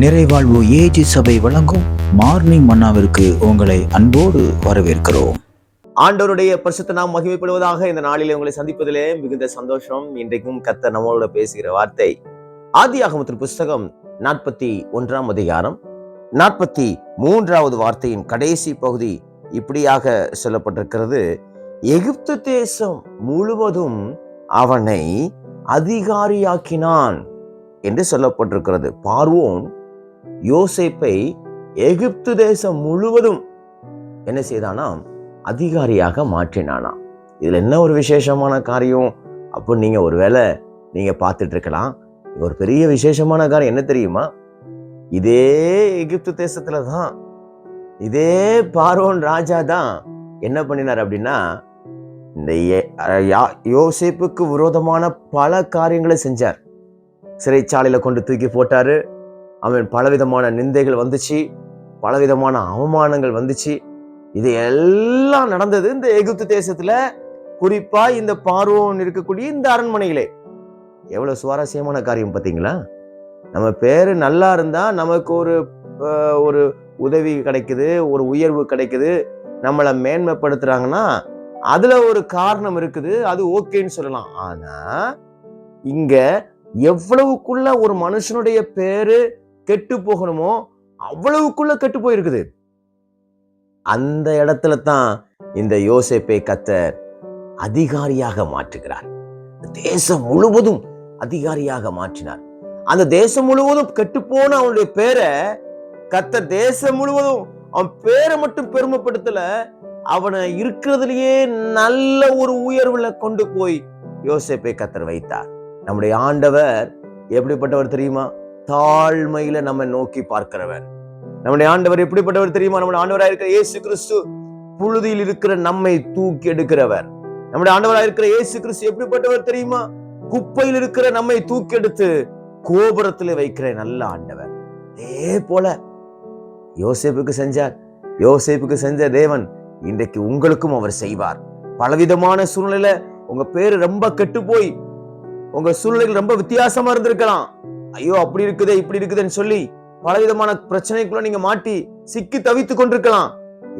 நிறைவாழ்வு AG சபை வழங்கும் morning மன்னாவிற்கு உங்களை அன்போடு வரவேற்கிறோம். ஆண்டவருடைய பரிசுத்த நாம் மகிமைப்படுவதாக இந்த நாளில் உங்களை சந்திப்பதிலே மிகுந்த சந்தோஷம். இன்றைக்கும் கத்த நம்மளோட பேசுகிற வார்த்தை ஆதியாகமத்தின் புஸ்தகம் நாற்பத்தி ஒன்றாம் அதிகாரம். நாற்பத்தி மூன்றாவது வார்த்தையின் கடைசி பகுதி இப்படியாக சொல்லப்பட்டிருக்கிறது. எகிப்து தேசம் முழுவதும் அவனை அதிகாரியாக்கினான் என்று சொல்லப்பட்டிருக்கிறது. பார்வோன் யோசேப்பை எகிப்து தேசம் முழுவதும் என்ன செய்தானாம்? அதிகாரியாக மாற்றினானாம். இதில் என்ன ஒரு விசேஷமான காரியம்? அப்போ நீங்கள் ஒருவேளை நீங்கள் பார்த்துட்டு இருக்கலாம் ஒரு பெரிய விசேஷமான காரியம். என்ன தெரியுமா? இதே எகிப்து தேசத்தில் தான் இதே பார்வோன் ராஜா தான் என்ன பண்ணினார் அப்படின்னா இந்த ஏ- யோசேப்புக்கு விரோதமான பல காரியங்களை செஞ்சார். சிறைச்சாலையில் கொண்டு தூக்கி போட்டார். அவன் பலவிதமான நிந்தைகள் வந்துச்சு பலவிதமான அவமானங்கள் வந்துச்சு. இது எல்லாம் நடந்தது இந்த எகிப்து தேசத்துல. குறிப்பா இந்த பார்வோன் இருக்கக்கூடிய இந்த அரண்மனைகளே எவ்வளவு சுவாரஸ்யமான காரியம் பார்த்தீங்களா? நம்ம பேரு நல்லா இருந்தா நமக்கு ஒரு ஒரு உதவி கிடைக்குது ஒரு உயர்வு கிடைக்குது. நம்மளை மேன்மைப்படுத்துறாங்கன்னா அதுல ஒரு காரணம் இருக்குது அது ஓகேன்னு சொல்லலாம். ஆனா இங்க எவ்வளவுக்குள்ள ஒரு மனுஷனுடைய பேரு கெட்டு போகணுமோ அவ்வளவுக்குள்ள கெட்டு போயிருக்குது. அந்த இடத்துல தான் இந்த யோசேப்பை கத்தர் அதிகாரியாக மாற்றுகிறார். தேசம் முழுவதும் அதிகாரியாக மாற்றினார். அந்த தேசம் முழுவதும் கெட்டுப்போன அவனுடைய பேரை கத்த தேசம் முழுவதும் அவன் பேரை மட்டும் பெருமைப்படுத்தல அவனை இருக்கிறதுலயே நல்ல ஒரு உயர்வுல கொண்டு போய் யோசேப்பை கத்தர் வைத்தார். நம்முடைய ஆண்டவர் எப்படிப்பட்டவர் தெரியுமா? தாழ்மையில நம்ம நோக்கி பார்க்கிறவர். நம்முடைய ஆண்டவர் எப்படிப்பட்டவர் தெரியுமா? நம்முடைய ஆண்டவராக இருக்கிற இயேசு கிறிஸ்து புழுதியில் இருக்கிற நம்மை தூக்கி எடுக்கிறவர். நம்முடைய ஆண்டவராக இருக்கிற இயேசு கிறிஸ்து எப்படிப்பட்டவர் தெரியுமா? குப்பையில் இருக்கிற நம்மை தூக்கி எடுத்து கோபுரத்தில் வைக்கிற நல்ல ஆண்டவர். அதே போல யோசேப்புக்கு செஞ்சார். யோசேப்புக்கு செஞ்ச தேவன் இன்றைக்கு உங்களுக்கும் அவர் செய்வார். பலவிதமான சூழ்நிலை உங்க பேரு ரொம்ப கெட்டு போய் உங்க சூழ்நிலைகள் ரொம்ப வித்தியாசமா இருந்திருக்கலாம். ஐயோ அப்படி இருக்குதே இப்படி இருக்குதுன்னு சொல்லி பலவிதமான பிரச்சனைக்குள்ள நீங்க மாட்டி சிக்கி தவித்து கொண்டிருக்கலாம்.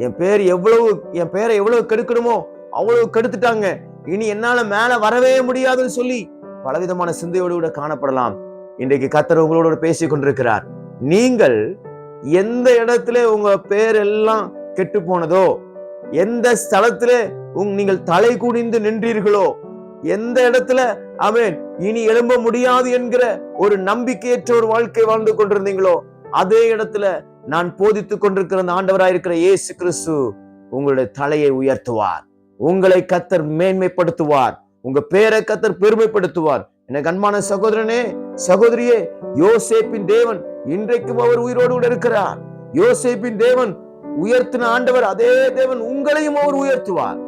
என் பேர் எவ்வளவு என் பேரை எவ்வளவு கெடுக்கணுமோ அவ்வளவு கெடுத்துட்டாங்க. இனி என்னால மேல வரவே முடியாதுன்னு சொல்லி பலவிதமான சிந்தையோடு கூட காணப்படலாம். இன்றைக்கு கத்தர் உங்களோட பேசி கொண்டிருக்கிறார். நீங்கள் எந்த இடத்துல உங்க பேர் எல்லாம் கெட்டு போனதோ எந்த ஸ்தலத்துல உங் நீங்கள் தலை குனிந்து நின்றீர்களோ எந்த இடத்துல? அவன் இனி எழும்ப முடியாது என்கிற ஒரு நம்பிக்கையற்ற ஒரு வாழ்க்கை வாழ்ந்து கொண்டிருந்தீங்களோ அதே இடத்துல நான் போதித்துக் கொண்டிருக்கிற அந்த ஆண்டவராயிருக்கிற இயேசு கிறிஸ்து உங்களுடைய தலையை உயர்த்துவார். உங்களை கத்தர் மேன்மைப்படுத்துவார். உங்க பேரை கத்தர் பெருமைப்படுத்துவார். எனக்கு அன்பான சகோதரனே சகோதரியே யோசேப்பின் தேவன் இன்றைக்கும் அவர் உயிரோடு கூட இருக்கிறார். யோசேப்பின் தேவன் உயர்த்தின ஆண்டவர் அதே தேவன் உங்களையும் அவர் உயர்த்துவார்.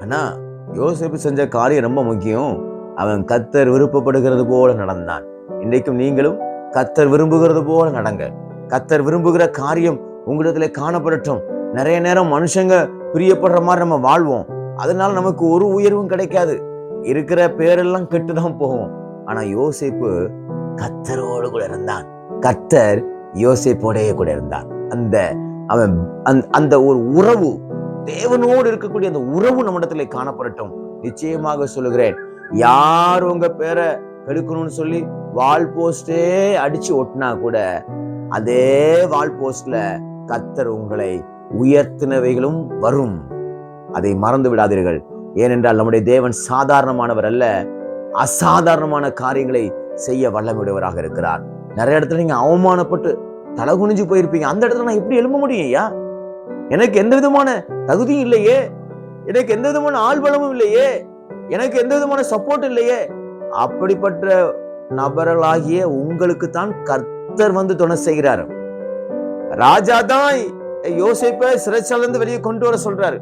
ஆனா யோசிப்பு செஞ்ச காரியம் ரொம்ப முக்கியம். அவன் கத்தர் விருப்பப்படுகிறது போல நடந்தான். இன்றைக்கும் நீங்களும் கத்தர் விரும்புகிறது போல நடங்க. கத்தர் விரும்புகிற காரியம் உங்களிடத்துல காணப்படட்டும். நிறைய நேரம் மனுஷங்க பிரியப்படுற மாதிரி நம்ம வாழ்வோம். அதனால நமக்கு ஒரு உயர்வும் கிடைக்காது. இருக்கிற பேரெல்லாம் கெட்டுதான் போகும். ஆனா யோசிப்பு கத்தரோடு கூட இருந்தான். கத்தர் யோசிப்போடைய கூட இருந்தான். அந்த அவன் அந்த- அந்த ஒரு உறவு தேவனோடு இருக்கக்கூடிய அந்த உறவு நம்மிடத்துல காணப்படட்டும். நிச்சயமாக சொல்லுகிறேன். யார் உங்க பேரை கெடுக்கணும்னு சொல்லி வால் போஸ்டே அடிச்சு ஒட்டினா கூட அதே வால் போஸ்ட்ல கத்தர் உங்களை உயர்த்தினவைகளும் வரும். அதை மறந்து விடாதீர்கள். ஏனென்றால் நம்முடைய தேவன் சாதாரணமானவர் அல்ல அசாதாரணமான காரியங்களை செய்ய வல்லமிடுவராக இருக்கிறார். நிறைய இடத்துல நீங்க அவமானப்பட்டு தலை குனிஞ்சு போயிருப்பீங்க. அந்த இடத்துல நான் எப்படி எழும்ப முடியும் ஐயா? எனக்கு எந்த விதமான தகுதியும் இல்லையே. எனக்கு எந்த விதமான ஆள்பலமும் இல்லையே. எனக்கு எந்த விதமான சப்போர்ட் இல்லையே. அப்படிப்பட்ட நபர்களாகிய உங்களுக்கு தான் கர்த்தர் வந்து துணை செய்கிறார். ராஜா தான் யோசிப்பை சிறைச்சாலிருந்து வெளியே கொண்டு வர சொல்றாரு.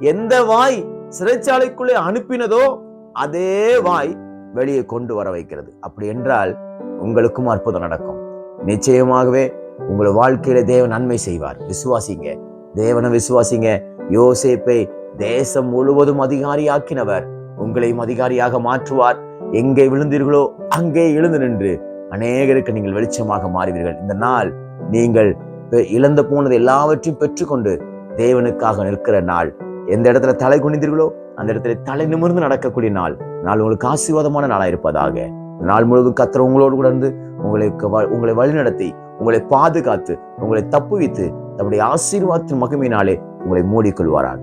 எந்த வாய் சிறைச்சாலைக்குள்ளே அனுப்பினதோ அதே வாய் வெளியே கொண்டு வர வைக்கிறது. அப்படி என்றால் உங்களுக்கும் அற்புதம் நடக்கும். நிச்சயமாகவே உங்கள் வாழ்க்கையில தேவன் நன்மை செய்வார். விசுவாசிங்க. தேவனை விசுவாசிங்க. யோசேப்பை தேசம் முழுவதும் அதிகாரியாக்கினவர். உங்களையும் அதிகாரியாக மாற்றுவார். எங்கே விழுந்தீர்களோ அங்கே எழுந்து நின்று அநேகருக்கு நீங்கள் வெளிச்சமாக மாறுவீர்கள். இந்த நாள் நீங்கள் இழந்து போனது எல்லாவற்றையும் பெற்றுக்கொண்டு தேவனுக்காக நிற்கிற நாள். எந்த இடத்துல தலை குனிந்தீர்களோ அந்த இடத்துல தலை நிமிர்ந்து நடக்கக்கூடிய நாள். நாள் உங்களுக்கு ஆசீர்வாதமான நாளா இருப்பதாக. நாள் முழுவதும் கத்திர உங்களோடு கூட இருந்து உங்களுக்கு வ- உங்களை வழிநடத்தி உங்களை பாதுகாத்து உங்களை தப்புவித்து தம்முடைய ஆசீர்வாதத்தின் மகிமையினாலே உங்களை மூடிக்கொள்வாராக.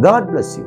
God bless you